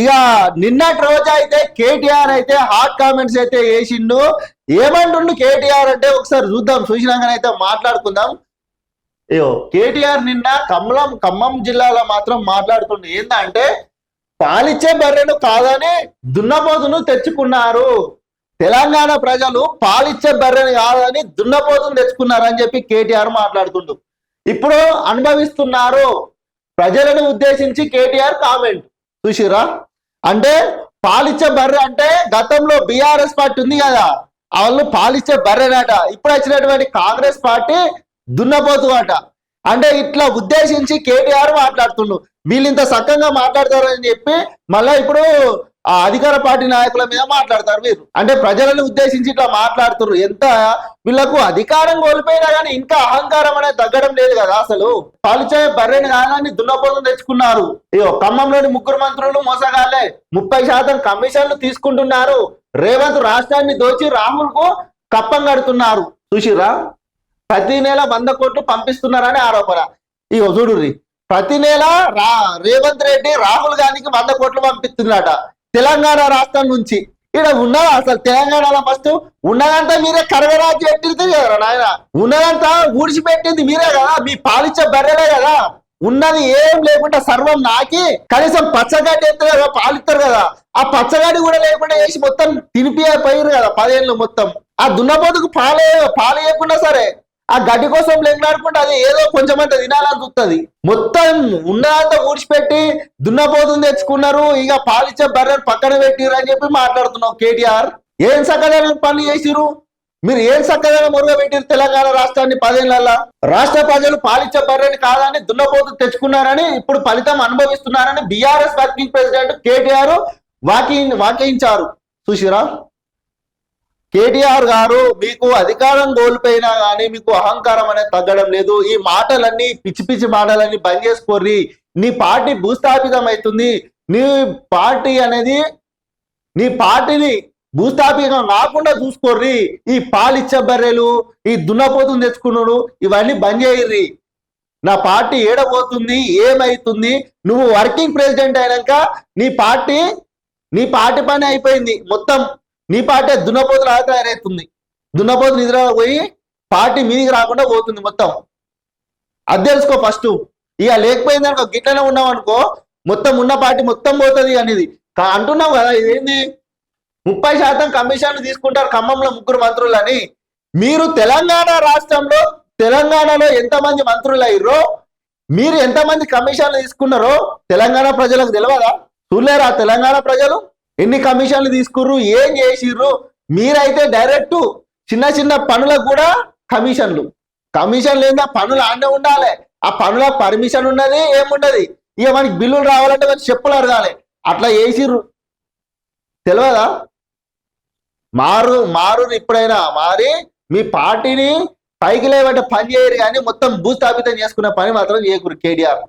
ఇక నిన్నటి రోజు అయితే కేటీఆర్ అయితే హాట్ కామెంట్స్ అయితే వేసిండు. ఏమంటుండు కేటీఆర్ అంటే ఒకసారి చూద్దాం చూసినాకనైతే మాట్లాడుకుందాం. అయ్యో కేటీఆర్ నిన్న కమలం ఖమ్మం జిల్లాలో మాత్రం మాట్లాడుతుండు. ఏంటంటే పాలిచ్చే బర్రెను కాదని దున్నపోతును తెచ్చుకున్నారు. తెలంగాణ ప్రజలు పాలిచ్చే బర్రెను కాదని దున్నపోతును తెచ్చుకున్నారు అని చెప్పి కేటీఆర్ మాట్లాడుతుండు ఇప్పుడు అనుభవిస్తున్నారు. ప్రజలను ఉద్దేశించి కేటీఆర్ కామెంట్ చూసిరా అంటే పాలిచ్చే బర్రె అంటే గతంలో బీఆర్ఎస్ పార్టీ ఉంది కదా వాళ్ళు పాలిచ్చే బర్రెనట. ఇప్పుడు వచ్చినటువంటి కాంగ్రెస్ పార్టీ దున్నపోతు అట. అంటే ఇట్లా ఉద్దేశించి కేటీఆర్ మాట్లాడుతుండు. వీళ్ళు ఇంత సక్కంగా మాట్లాడతారని చెప్పి మళ్ళా ఇప్పుడు ఆ అధికార పార్టీ నాయకుల మీద మాట్లాడతారు వీరు. అంటే ప్రజలను ఉద్దేశించి ఇట్లా మాట్లాడుతున్నారు ఎంత వీళ్ళకు అధికారం కోల్పోయినా కానీ ఇంకా అహంకారం అనేది తగ్గడం లేదు కదా అసలు. పలుచే బర్రెని కాదని దున్నపోతం తెచ్చుకున్నారు. అయ్యో ఖమ్మంలోని ముగ్గురు మంత్రులు మోసగాళ్ళే ముప్పై శాతం కమిషన్లు తీసుకుంటున్నారు. రేవంత్ రాష్ట్రాన్ని దోచి రాహుల్కు కప్పం కడుతున్నారు. చూసిరా ప్రతి నెల వంద కోట్లు పంపిస్తున్నారని ఆరోపణ. ఇగో చూడుర్రి. ప్రతి నెల రా రేవంత్ రెడ్డి రాహుల్ గాంధీకి వంద కోట్లు పంపిస్తున్నాడట. తెలంగాణ రాష్ట్రం నుంచి. ఇక్కడ ఉన్నదా? అసలు తెలంగాణలో ఫస్ట్ ఉన్నదంతా మీరే కరగరాజు పెట్టింది కదా నాయన. ఉన్నదంతా ఊడిచిపెట్టింది మీరే కదా. మీ పాలిచ్చే బర్రెలే కదా. ఉన్నది ఏం లేకుండా సర్వం నాకి. కనీసం పచ్చగడ్డి ఎత్తారు కదా పాలిస్తారు కదా. ఆ పచ్చగడ్డి కూడా లేకుండా వేసి మొత్తం తినిపి పోయిరు కదా పదేళ్ళు మొత్తం. ఆ దున్నపోతుకు పాలే పాలు వేయకుండా సరే. ఆ గడ్డి కోసం లెంగలాడుకుంటే అది ఏదో కొంచెం అంత తినాలని చూస్తుంది మొత్తం ఉన్నదంతా ఊడ్చిపెట్టి దున్నపోతుంది తెచ్చుకున్నారు. ఇక పాలిచ్చే బర్రెను పక్కన పెట్టిరు అని చెప్పి మాట్లాడుతున్నావు కేటీఆర్. ఏం సకలైన పనులు చేసిరు మీరు ఏం చక్కగా మురుగబెట్టిరు తెలంగాణ రాష్ట్రాన్ని పదేళ్ళలో రాష్ట్ర ప్రజలు పాలిచ్చే బర్రెని కాదని దున్నపోతు తెచ్చుకున్నారని ఇప్పుడు ఫలితం అనుభవిస్తున్నారని బీఆర్ఎస్ వర్కింగ్ ప్రెసిడెంట్ కేటీఆర్ వాకి వాకించారు. చూసిరా కేటీఆర్ గారు మీకు అధికారం కోల్పోయినా కానీ మీకు అహంకారం అనేది తగ్గడం లేదు. ఈ మాటలన్నీ పిచ్చి పిచ్చి మాటలన్నీ బంద్ చేసుకోర్రి. నీ పార్టీ భూస్థాపితం అవుతుంది నీ పార్టీ అనేది నీ పార్టీని భూస్థాపితం కాకుండా చూసుకోర్రి. ఈ పాలిచ్చే బర్రెలు ఈ దున్నపోతుని తెచ్చుకున్నాడు ఇవన్నీ బంద్ చేయర్రి నా పార్టీ ఏడబోతుంది ఏమైతుంది? నువ్వు వర్కింగ్ ప్రెసిడెంట్ అయినాక నీ పార్టీ నీ పార్టీ పని అయిపోయింది మొత్తం. నీ పార్టీ దున్నపోతులు ఆగా తయారవుతుంది దున్నపోతు నిద్ర పోయి పార్టీ మీదికి రాకుండా పోతుంది మొత్తం. అది తెలుసుకో ఫస్ట్ ఇక లేకపోయింది అనుకో గిట్లనే ఉన్నావు అనుకో మొత్తం ఉన్న పార్టీ మొత్తం పోతుంది అనేది. అంటున్నాం అంటున్నావు కదా ఇదేంది? ముప్పై శాతం కమిషన్లు తీసుకుంటారు ఖమ్మంలో ముగ్గురు మంత్రులు అని మీరు తెలంగాణ రాష్ట్రంలో తెలంగాణలో ఎంతమంది మంత్రులు అయ్యారో మీరు ఎంతమంది కమిషన్లు తీసుకున్నారో తెలంగాణ ప్రజలకు తెలియదా చూడలేరా తెలంగాణ ప్రజలు? ఎన్ని కమిషన్లు తీసుకుర్రు ఏం చేసిర్రు? మీరైతే డైరెక్ట్ చిన్న చిన్న పనులకు కూడా కమిషన్లు. కమిషన్ లేదా పనులు ఆడనే ఉండాలి. ఆ పనుల పర్మిషన్ ఉన్నది ఏముండదు? ఇక మనకి బిల్లులు రావాలంటే మనకి చెప్పులు అడగాలి. అట్లా చేసిర్రు. తెలియదా మారు మారు ఇప్పుడైనా. మారి మీ పార్టీని పైకి లేవంటే పని చేయరు కానీ మొత్తం భూస్థాపితం చేసుకునే పని మాత్రం చేయకూరు కేటీఆర్